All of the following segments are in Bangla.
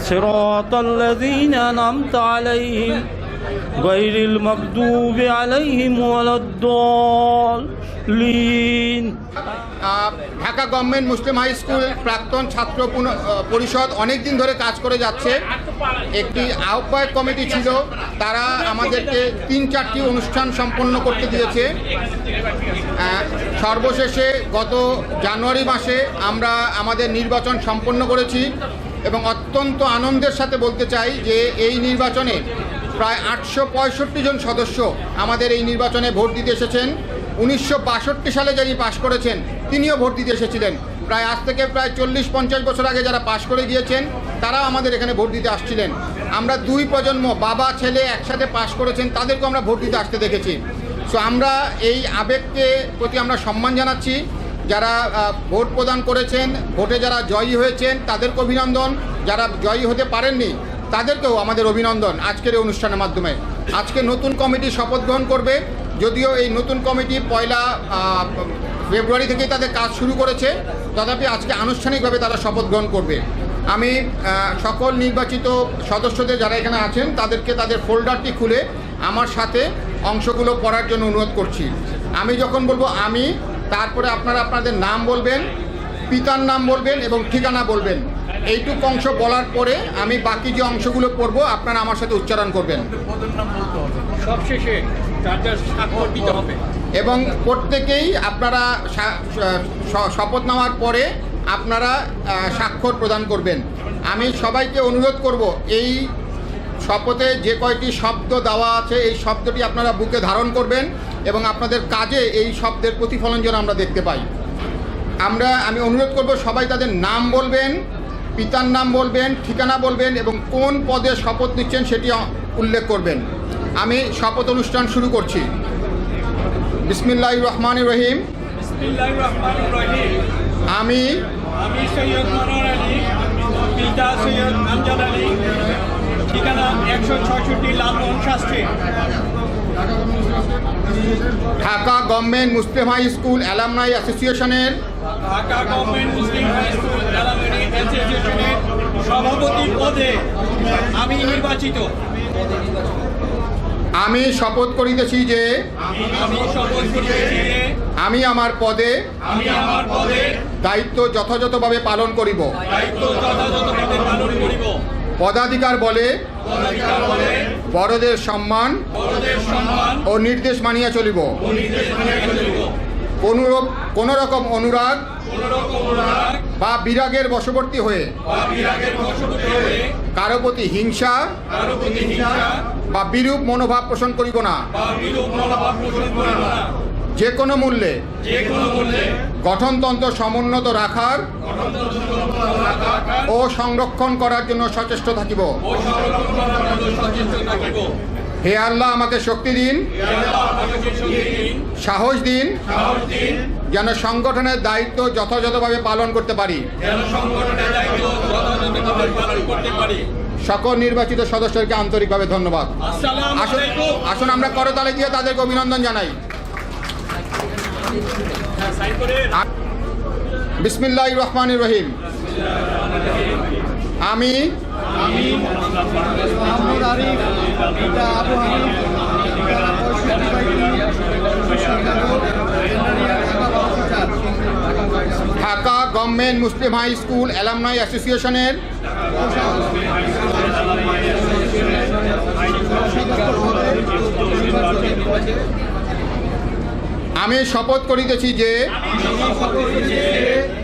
صراط الذين أنعمت عليهم غير المغضوب عليهم ولا الضالين আহ, Dhaka government Muslim high school প্রাক্তন ছাত্র পুন- আহ, পরিষদ অনেক দিন ধরে কাজ করে যাচ্ছে একটি আহ্বায়ক কমিটি ছিল তারা আমাদেরকে তিন চারটি অনুষ্ঠান সম্পন্ন করতে দিয়েছে আহ, সর্বশেষে গত জানুয়ারি মাসে আমরা আমাদের নির্বাচন সম্পন্ন করেছি এবং অত্যন্ত আনন্দের সাথে বলতে চাই যে এই নির্বাচনে প্রায় আটশো পঁয়ষট্টি জন সদস্য আমাদের এই নির্বাচনে ভোট দিতে এসেছেন। উনিশশো বাষট্টি সালে যিনি পাশ করেছেন, তিনিও ভোট দিতে এসেছিলেন। প্রায় আজ থেকে প্রায় চল্লিশ পঞ্চাশ বছর আগে যারা পাশ করে গিয়েছেন, তারাও আমাদের এখানে ভোট দিতে আসছিলেন। আমরা দুই প্রজন্ম, বাবা, ছেলে একসাথে পাশ করেছেন, তাদেরকেও আমরা ভোট দিতে আসতে দেখেছি। সো আমরা এই আবেগকে প্রতি আমরা সম্মান জানাচ্ছি। যারা ভোট প্রদান করেছেন, ভোটে যারা জয়ী হয়েছেন, তাদেরকে অভিনন্দন। যারা জয়ী হতে পারেননি, তাদেরকেও আমাদের অভিনন্দন আজকের এই অনুষ্ঠানের মাধ্যমে। আজকে নতুন কমিটি শপথ গ্রহণ করবে, যদিও এই নতুন কমিটি পয়লা ফেব্রুয়ারি থেকেই তাদের কাজ শুরু করেছে, তথাপি আজকে আনুষ্ঠানিকভাবে তারা শপথ গ্রহণ করবে। আমি সকল নির্বাচিত সদস্যদের যারা এখানে আছেন, তাদেরকে তাদের ফোল্ডারটি খুলে আমার সাথে অংশগুলো পড়ার জন্য অনুরোধ করছি। আমি যখন বলব আমি তারপরে আপনারা আপনাদের নাম বলবেন পিতার নাম বলবেন এবং ঠিকানা বলবেন। এইটুক অংশ বলার পরে আমি বাকি যে অংশগুলো পড়ব আপনারা আমার সাথে উচ্চারণ করবেন। সবশেষে স্বাক্ষর দিতে হবে। এবং প্রত্যেকেই আপনারা শপথ নেওয়ার পরে আপনারা স্বাক্ষর প্রদান করবেন। আমি সবাইকে অনুরোধ করব এই শপথে যে কয়টি শব্দ দেওয়া আছে এই শব্দটি আপনারা বুকে ধারণ করবেন। এবং আপনাদের কাজে এই শব্দের প্রতিফলন যেন আমরা দেখতে পাই। আমরা আমি অনুরোধ করব সবাই তাদের নাম বলবেন পিতার নাম বলবেন ঠিকানা বলবেন এবং কোন পদে শপথ নিচ্ছেন সেটি উল্লেখ করবেন। আমি শপথ অনুষ্ঠান শুরু করছি। বিসমিল্লাহ রহমান রহিম। আমি আমি সৈয়দ মনোয়ার আলী পিতা সৈয়দ আমজাদ আলী। ঠিকানা একশো ছষট্টি Lalmohan Shastri. Dhaka government Muslim high school alumni অ্যাসোসিয়েশনের Dhaka government Muslim high school alumni অ্যাসোসিয়েশনের সভাপতি পদে আমি নির্বাচিত। আমি শপথ করিতেছি যে আমি শপথ করিতেছি যে আমি আমার পদে আমি আমার পদে দায়িত্ব যথাযথভাবে পালন করিব। দায়িত্ব যথাযথভাবে পালন করিব। পদাধিকার বলে বড়দের সম্মান ও নির্দেশ মানিয়া চলিব। চলিব। কোনো রক- কোনো রকম অনুরাগ বা বিরাগের বশবর্তী হয়ে কারও প্রতি হিংসা বা বিরূপ মনোভাব পোষণ করিব না। যে কোনো মূল্যে গঠনতন্ত্র সমুন্নত রাখার ও সংরক্ষণ করার জন্য সচেষ্ট থাকিব। হে আল্লাহ আমাকে শক্তি দিন। সাহস দিন। যেন সংগঠনের দায়িত্ব যথাযথভাবে পালন করতে পারি। সকল নির্বাচিত সদস্যকে আন্তরিকভাবে ধন্যবাদ। আসুন আমরা করতালে দিয়ে তাদেরকে অভিনন্দন জানাই। বিসমিল্লাহ রহমান রহিম। আমি Dhaka government Muslim high school alumni অ্যাসোসিয়েশনের আমি শপথ করিতেছি যে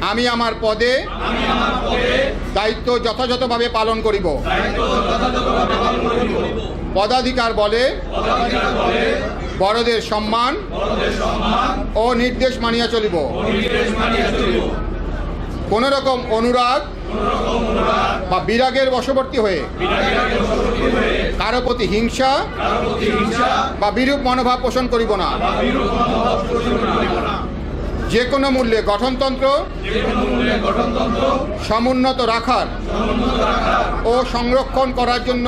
আমি আমার পদে দায়িত্ব যথাযথভাবে পালন করিব। পদাধিকার বলে বড়দের সম্মান ও নির্দেশ মানিয়া চলিব। কোন রকম অনুরাগ বা বিরাগের বশবর্তী হয়ে কারও প্রতি হিংসা বা বিরূপ মনোভাব পোষণ করিব না। যে কোনো মূল্যে গঠনতন্ত্র, সমুন্নত রাখার ও সংরক্ষণ করার জন্য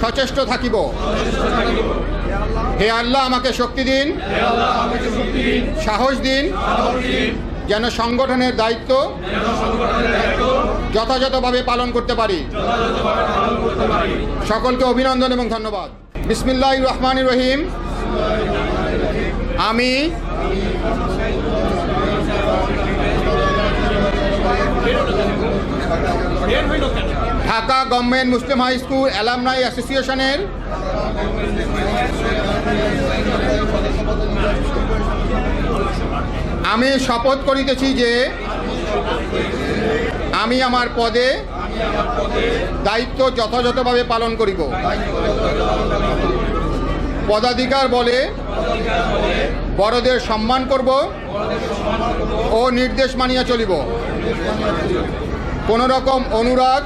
সচেষ্ট থাকিব। হে আল্লাহ আমাকে শক্তি দিন, সাহস দিন, যেন সংগঠনের দায়িত্ব যথাযথভাবে পালন করতে পারি। সকলকে অভিনন্দন এবং ধন্যবাদ। বিসমিল্লাহ রহমান রহিম। আমি Dhaka government Muslim high school alumni অ্যাসোসিয়েশনের আমি শপথ করিতেছি যে আমি আমার পদে দায়িত্ব যথাযথভাবে পালন করিব। পদাধিকার বলে বড়দের সম্মান করব ও নির্দেশ মানিয়া চলিব। কোনো রকম অনুরাগ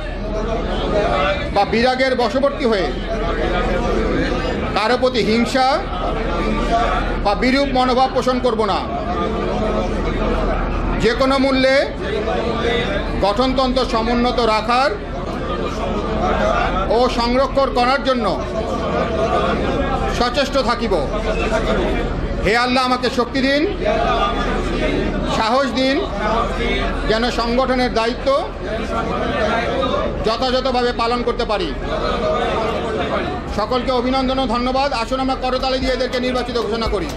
বা বিরাগের বশবর্তী হয়ে কারও প্রতি হিংসা বা বিরূপ মনোভাব পোষণ করব না। যে কোনো মূল্যে গঠনতন্ত্র সমুন্নত রাখার ও সংরক্ষণ করার জন্য সচেষ্ট থাকিব। হে আল্লাহ, আমাকে শক্তি দিন, সাহস দিন, যেন সংগঠনের দায়িত্ব যথাযথভাবে পালন করতে পারি। সকলকে অভিনন্দন ও ধন্যবাদ। আসুন, আমরা করতালে দিয়ে এদেরকে নির্বাচিত ঘোষণা করি।